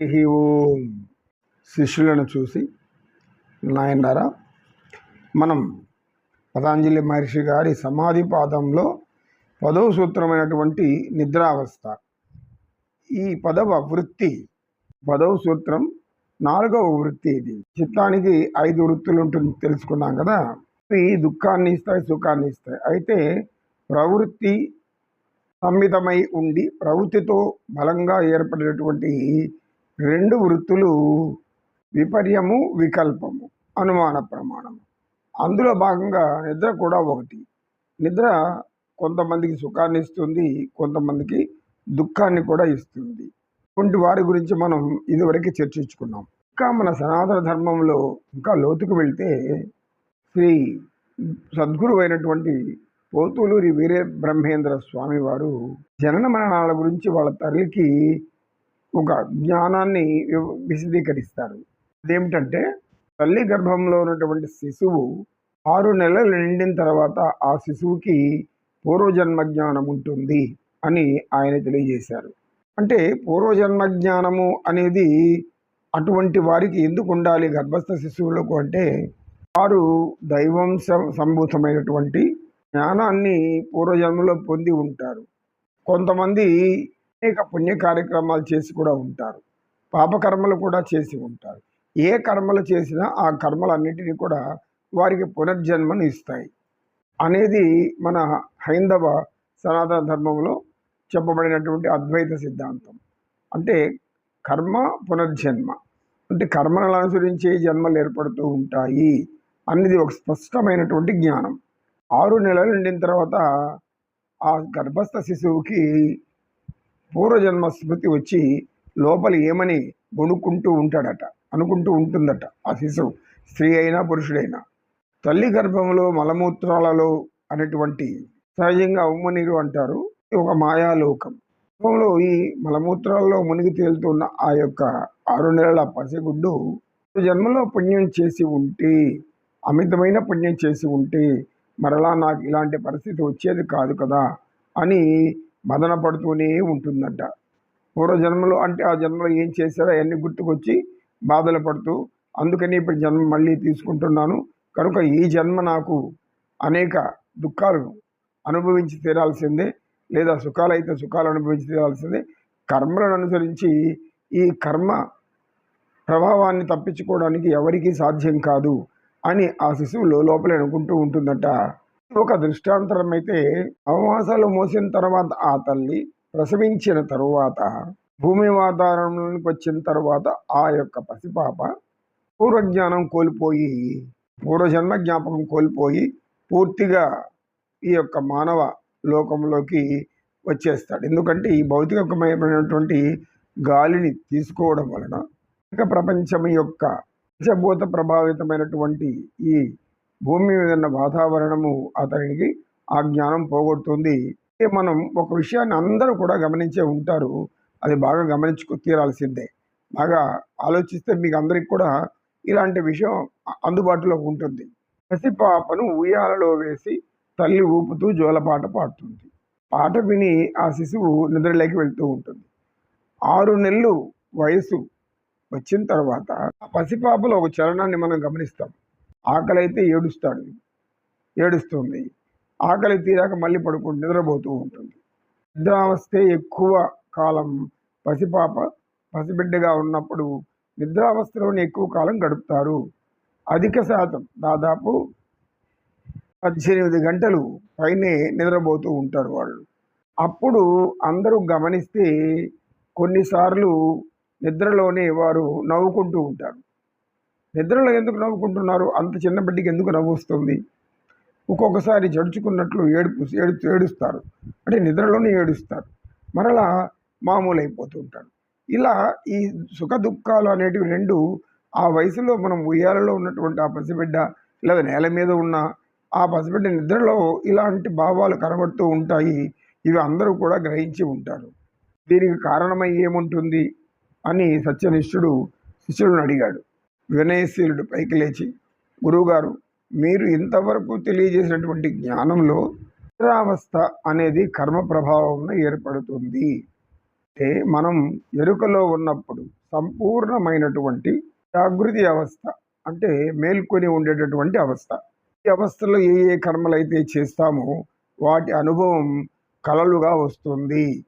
ఓం శిష్యులను చూసి నాయనారా మనం పతాంజలి మహర్షి గారి సమాధి పాదంలో పదవ సూత్రమైనటువంటి నిద్రావస్థ. ఈ పదవ వృత్తి పదవ సూత్రం నాలుగవ వృత్తి ఇది. చిత్తానికి ఐదు వృత్తులు ఉంటుంది తెలుసుకున్నాం కదా. ఇవి దుఃఖాన్ని ఇస్తాయి సుఖాన్ని ఇస్తాయి. అయితే ప్రవృత్తి సంమితమై ఉండి ప్రవృత్తితో బలంగా ఏర్పడినటువంటి రెండు వృత్తులు విపర్యము వికల్పము అనుమాన ప్రమాణము. అందులో భాగంగా నిద్ర కూడా ఒకటి. నిద్ర కొంతమందికి సుఖాన్ని ఇస్తుంది కొంతమందికి దుఃఖాన్ని కూడా ఇస్తుంది. ఇటువంటి వారి గురించి మనం ఇదివరకు చర్చించుకున్నాం. ఇంకా మన సనాతన ధర్మంలో ఇంకా లోతుకు వెళ్తే శ్రీ సద్గురు అయినటువంటి పోతూలూరి వీరే బ్రహ్మేంద్ర స్వామి వారు జనన మరణాల గురించి వాళ్ళ తల్లికి ఒక జ్ఞానాన్ని విశదీకరిస్తారు. అదేమిటంటే తల్లి గర్భంలో ఉన్నటువంటి శిశువు ఆరు నెలలు నిండిన తర్వాత ఆ శిశువుకి పూర్వజన్మ జ్ఞానం ఉంటుంది అని ఆయన తెలియజేశారు. అంటే పూర్వజన్మ జ్ఞానము అనేది అటువంటి వారికి ఎందుకు ఉండాలి? గర్భస్థ శిశువులకు అంటే వారు దైవం సంభూతమైనటువంటి జ్ఞానాన్ని పూర్వజన్మలో పొంది ఉంటారు. కొంతమంది అనేక పుణ్య కార్యక్రమాలు చేసి కూడా ఉంటారు. పాపకర్మలు కూడా చేసి ఉంటారు. ఏ కర్మలు చేసినా ఆ కర్మలన్నిటినీ కూడా వారికి పునర్జన్మను ఇస్తాయి. అనేది మన హైందవ సనాతన ధర్మంలో చెప్పబడినటువంటి అద్వైత సిద్ధాంతం. అంటే కర్మ పునర్జన్మ. అంటే కర్మలను అనుసరించే జన్మలు ఏర్పడుతూ ఉంటాయి అనేది ఒక స్పష్టమైనటువంటి జ్ఞానం. ఆరు నెలలు నిండిన తర్వాత ఆ గర్భస్థ శిశువుకి పూర్వజన్మ స్మృతి వచ్చి లోపల ఏమని గొణుక్కుంటూ ఉంటాడట అనుకుంటూ ఉంటుందట ఆ శిశువు. స్త్రీ అయినా పురుషుడైనా. తల్లి గర్భంలో మలమూత్రాలలో అనేటువంటి సహజంగా ఉమ్మనీరు అంటారు. ఇది ఒక మాయాలోకం. లోకంలో ఈ మలమూత్రాల్లో మునిగి తేలుతున్న ఆ యొక్క ఆరు నెలల పసిగుడ్డు జన్మలో పుణ్యం చేసి ఉంటే అమితమైన పుణ్యం చేసి ఉంటే మరలా నాకు ఇలాంటి పరిస్థితి వచ్చేది కాదు కదా అని మదన పడుతూనే ఉంటుందంట. పూర్వజన్మలో అంటే ఆ జన్మలో ఏం చేశారో అవన్నీ గుర్తుకొచ్చి బాధలు పడుతూ అందుకని ఇప్పుడు జన్మ మళ్ళీ తీసుకుంటున్నాను. కనుక ఈ జన్మ నాకు అనేక దుఃఖాలు అనుభవించి తీరాల్సిందే లేదా సుఖాలు అయితే సుఖాలు అనుభవించి తీరాల్సిందే. కర్మలను అనుసరించి ఈ కర్మ ప్రభావాన్ని తప్పించుకోవడానికి ఎవరికీ సాధ్యం కాదు అని ఆ శిశువు లోపల అనుకుంటూ ఉంటుందట. ఒక దృష్టాంతరం అయితే అవమాసాలు మోసిన తర్వాత ఆ తల్లి ప్రసవించిన తరువాత భూమి వాతావరణంలోకి వచ్చిన తర్వాత ఆ యొక్క పసిపాప పూర్వజ్ఞానం కోల్పోయి పూర్వజన్మ జ్ఞాపకం కోల్పోయి పూర్తిగా ఈ యొక్క మానవ లోకంలోకి వచ్చేస్తాడు. ఎందుకంటే ఈ భౌతికమైనటువంటి గాలిని తీసుకోవడం వలన ప్రపంచం యొక్క పంచభూత ప్రభావితమైనటువంటి ఈ భూమి మీద ఉన్న వాతావరణము అతనికి ఆ జ్ఞానం పోగొడుతుంది. మనం ఒక విషయాన్ని అందరూ కూడా గమనించే ఉంటారు. అది బాగా గమనించుకు తీరాల్సిందే. బాగా ఆలోచిస్తే మీకు అందరికి కూడా ఇలాంటి విషయం అందుబాటులో ఉంటుంది. పసిపాపను ఉయ్యాలలో వేసి తల్లి ఊపుతూ జోలపాట పాడుతుంది. పాట విని ఆ శిశువు నిద్రలోకి వెళ్తూ ఉంటుంది. ఆరు నెలలు వయసు వచ్చిన తర్వాత ఆ పసిపాపలో ఒక చలనాన్ని మనం గమనిస్తాం. ఆకలి అయితే ఏడుస్తాడు. ఏడుస్తుంది. ఆకలి తీరాక మళ్ళీ పడుకుంటూ నిద్రపోతూ ఉంటుంది. నిద్రావస్థే ఎక్కువ కాలం పసిపాప పసిబిడ్డగా ఉన్నప్పుడు నిద్రావస్థలోనే ఎక్కువ కాలం గడుపుతారు. అధిక శాతం దాదాపు పద్దెనిమిది గంటలు పైనే నిద్రపోతూ ఉంటారు వాళ్ళు. అప్పుడు అందరూ గమనిస్తే కొన్నిసార్లు నిద్రలోనే వారు నవ్వుకుంటూ ఉంటారు. నిద్రలో ఎందుకు నవ్వుకుంటున్నారు? అంత చిన్న బిడ్డకి ఎందుకు నవ్వు వస్తుంది ఒక్కొక్కసారి జడుచుకున్నట్లు ఏడుపు ఏడు ఏడుస్తారు. అంటే నిద్రలోనే ఏడుస్తారు. మరలా మామూలు అయిపోతూ ఉంటారు. ఇలా ఈ సుఖ దుఃఖాలు అనేటివి రెండు ఆ వయసులో మనం ఉయ్యాలలో ఉన్నటువంటి ఆ పసిబిడ్డ లేదా నేల మీద ఉన్న ఆ పసిబిడ్డ నిద్రలో ఇలాంటి భావాలు కనబడుతూ ఉంటాయి. ఇవి అందరూ కూడా గ్రహించి ఉంటారు. దీనికి కారణమై ఏముంటుంది? అని సత్యనిష్ఠుడు శిష్యుడిని అడిగాడు. వినయశీలుడు పైకి లేచి గురువుగారు మీరు ఇంతవరకు తెలియజేసినటువంటి జ్ఞానంలో నిద్రావస్థ అనేది కర్మ ప్రభావం ఏర్పడుతుంది. అంటే మనం ఎరుకలో ఉన్నప్పుడు సంపూర్ణమైనటువంటి జాగృతి అవస్థ అంటే మేల్కొని ఉండేటటువంటి అవస్థ. ఈ అవస్థలో ఏ ఏ కర్మలు అయితే చేస్తామో వాటి అనుభవం కలలుగా వస్తుంది.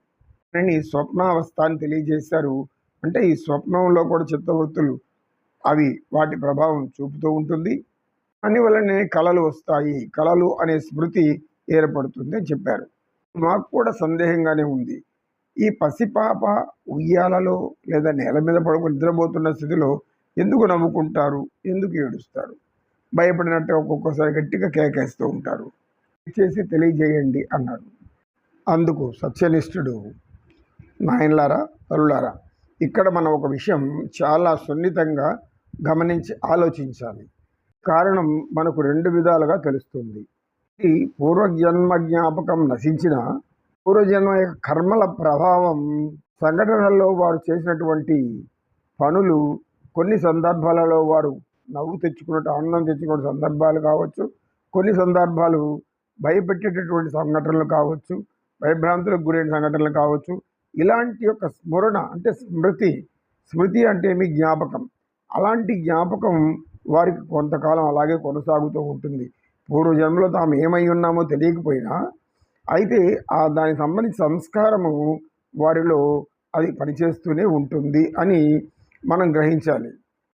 అని స్వప్నావస్థ అని తెలియజేశారు. అంటే ఈ స్వప్నంలో కూడా చిత్తవృత్తులు అవి వాటి ప్రభావం చూపుతూ ఉంటుంది. అందువలనే కళలు వస్తాయి. కళలు అనే స్మృతి ఏర్పడుతుంది అని చెప్పారు. మాకు కూడా సందేహంగానే ఉంది. ఈ పసిపాప ఉయ్యాలలో లేదా నేల మీద పడుకుని నిద్రపోతున్న స్థితిలో ఎందుకు నవ్వుకుంటారు? ఎందుకు ఏడుస్తారు? భయపడినట్టు ఒక్కొక్కసారి గట్టిగా కేకేస్తూ ఉంటారు. చేసి తెలియజేయండి అన్నాడు అందుకు సత్యనిష్ఠుడు నాయనలారా తరులారా ఇక్కడ మనం ఒక విషయం చాలా సున్నితంగా గమనించి ఆలోచించాలి. కారణం మనకు రెండు విధాలుగా తెలుస్తుంది. ఈ పూర్వజన్మ జ్ఞాపకం నశించిన పూర్వజన్మ యొక్క కర్మల ప్రభావం సంఘటనల్లో వారు చేసినటువంటి పనులు కొన్ని సందర్భాలలో వారు నవ్వు తెచ్చుకున్నట్టు ఆనందం తెచ్చుకున్న సందర్భాలు కావచ్చు. కొన్ని సందర్భాలు భయపెట్టేటటువంటి సంఘటనలు కావచ్చు. భయభ్రాంతులకు గురైన సంఘటనలు కావచ్చు. ఇలాంటి యొక్క స్మరణ అంటే స్మృతి స్మృతి అంటే మీ జ్ఞాపకం. అలాంటి జ్ఞాపకం వారికి కొంతకాలం అలాగే కొనసాగుతూ ఉంటుంది. పూర్వజన్మలో తాము ఏమై ఉన్నామో తెలియకపోయినా అయితే ఆ దానికి సంబంధించిన సంస్కారము వారిలో అది పనిచేస్తూనే ఉంటుంది అని మనం గ్రహించాలి.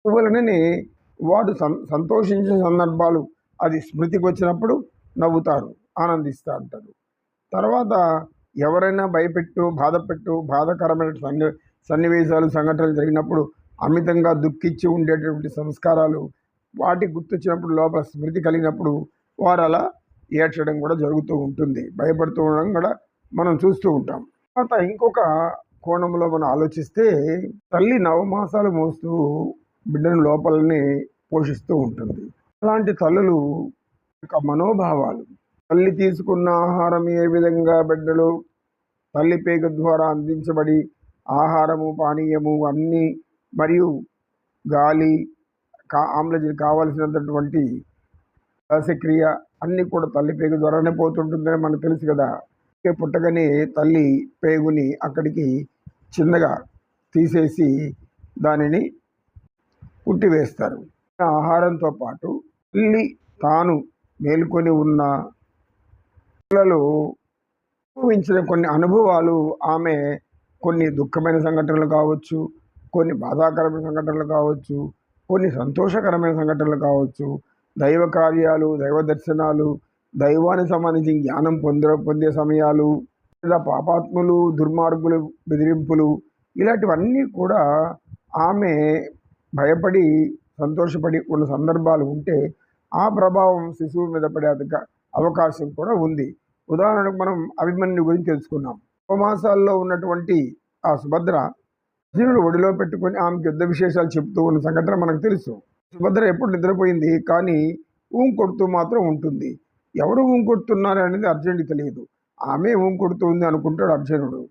అందువలననే వారు సం సంతోషించే సందర్భాలు అది స్మృతికి వచ్చినప్పుడు నవ్వుతారు ఆనందిస్తూ ఉంటారు. తర్వాత ఎవరైనా భయపెట్టు బాధపెట్టు బాధకరమైన సన్ని సన్నివేశాలు సంఘటనలు జరిగినప్పుడు అమితంగా దుఃఖించి ఉండేటటువంటి సంస్కారాలు వాటి గుర్తొచ్చినప్పుడు లోపల స్మృతి కలిగినప్పుడు వారు అలా ఏడ్చడం కూడా జరుగుతూ ఉంటుంది. భయపడుతూ ఉండడం కూడా మనం చూస్తూ ఉంటాం. తర్వాత ఇంకొక కోణంలో మనం ఆలోచిస్తే తల్లి నవమాసాలు మోస్తూ బిడ్డను లోపలనే పోషిస్తూ ఉంటుంది. అలాంటి తల్లులు యొక్క మనోభావాలు తల్లి తీసుకున్న ఆహారం ఏ విధంగా బిడ్డలు? తల్లి పేగ ద్వారా అందించబడి ఆహారము పానీయము అన్నీ మరియు గాలి కా ఆమ్లజన్ కావలసినటువంటి శ్వాసక్రియ అన్నీ కూడా తల్లి పేగు ద్వారానే పోతుంటుందని మనకు తెలుసు కదా. పుట్టగానే తల్లి పేగుని అక్కడికి చిన్నగా తీసేసి దానిని కుట్టివేస్తారు ఆహారంతో పాటు తల్లి తాను మేలుకొని ఉన్న పిల్లలు అనుభవించిన కొన్ని అనుభవాలు ఆమె కొన్ని దుఃఖమైన సంఘటనలు కావచ్చు కొన్ని బాధాకరమైన సంఘటనలు కావచ్చు కొన్ని సంతోషకరమైన సంఘటనలు కావచ్చు దైవ కార్యాలు దైవ దర్శనాలు దైవానికి సంబంధించి జ్ఞానం పొంద పొందే సమయాలు లేదా పాపాత్ములు దుర్మార్గులు బెదిరింపులు ఇలాంటివన్నీ కూడా ఆమె భయపడి సంతోషపడి ఉన్న సందర్భాలు ఉంటే ఆ ప్రభావం శిశువు మీద పడే అవకాశం కూడా ఉంది. ఉదాహరణకు మనం అభిమన్యు గురించి తెలుసుకున్నాం. ఉపమాసాల్లో ఉన్నటువంటి ఆ సుభద్ర అర్జునుడు ఒడిలో పెట్టుకొని ఆమెకు యుద్ధ విశేషాలు చెప్తూ ఉన్న సంఘటన మనకు తెలుసు. సుభద్ర ఎప్పుడు నిద్రపోయింది? కానీ ఊం కొడుతూ మాత్రం ఉంటుంది. ఎవరు ఊం కొడుతున్నారు అనేది అర్జునుడికి తెలియదు. ఆమె ఊం కొడుతుంది అనుకుంటాడు అర్జునుడు.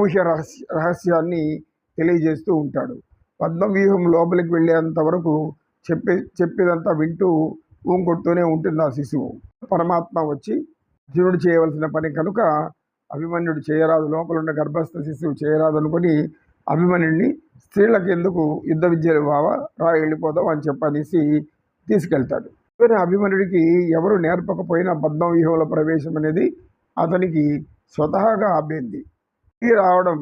ఊష రహస్య రహస్యాన్ని తెలియజేస్తూ ఉంటాడు. పద్మవ్యూహం లోపలికి వెళ్ళేంత వరకు చెప్పే చెప్పేదంతా వింటూ ఊం కొడుతూనే ఉంటుంది ఆ శిశువు. పరమాత్మ వచ్చి అర్జునుడు చేయవలసిన పని కనుక అభిమన్యుడు చేయరాదు లోపల ఉన్న గర్భస్థ శిశువు చేయరాదు అనుకుని అభిమన్యుడిని స్త్రీలకు ఎందుకు యుద్ధ విద్యలు బావా రా వెళ్ళిపోదాం అని చెప్పనేసి తీసుకెళ్తాడు. కానీ అభిమన్యుడికి ఎవరు నేర్పకపోయినా పద్మవ్యూహంలో ప్రవేశం అనేది అతనికి స్వతహాగా అబ్బింది. ఈ రావడం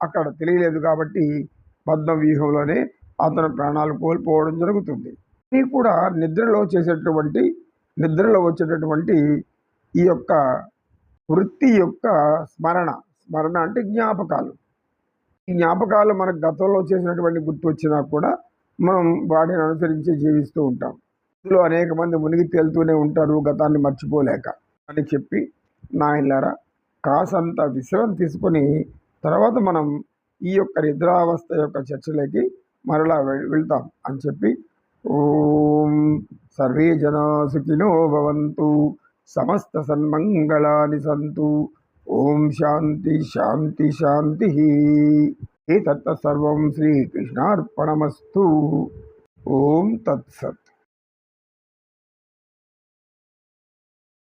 అక్కడ తెలియలేదు కాబట్టి పద్మవ్యూహంలోనే అతను ప్రాణాలు కోల్పోవడం జరుగుతుంది. ఇది కూడా నిద్రలో చేసేటటువంటి నిద్రలో వచ్చేటటువంటి ఈ యొక్క వృత్తి యొక్క స్మరణ స్మరణ అంటే జ్ఞాపకాలు. ఈ జ్ఞాపకాలు మనకు గతంలో చేసినటువంటి గుర్తు వచ్చినా కూడా మనం వాటిని అనుసరించి జీవిస్తూ ఉంటాం. ఇందులో అనేక మంది మునిగి తేలుతూనే ఉంటారు గతాన్ని మర్చిపోలేక అని చెప్పి నాయనలారా కాసంత విశ్రాంతి తీసుకొని తర్వాత మనం ఈ యొక్క నిద్రావస్థ యొక్క చర్చలోకి మరలా వెళ్తాం అని చెప్పి ఓం సర్వే జనా సుఖినో భవంతు. సమస్త సన్మంగళాని సంతు. ఓం శాంతి శాంతి శాంతి. ఏతత్ సర్వం శ్రీకృష్ణార్పణమస్తు. ఓం తత్సత్.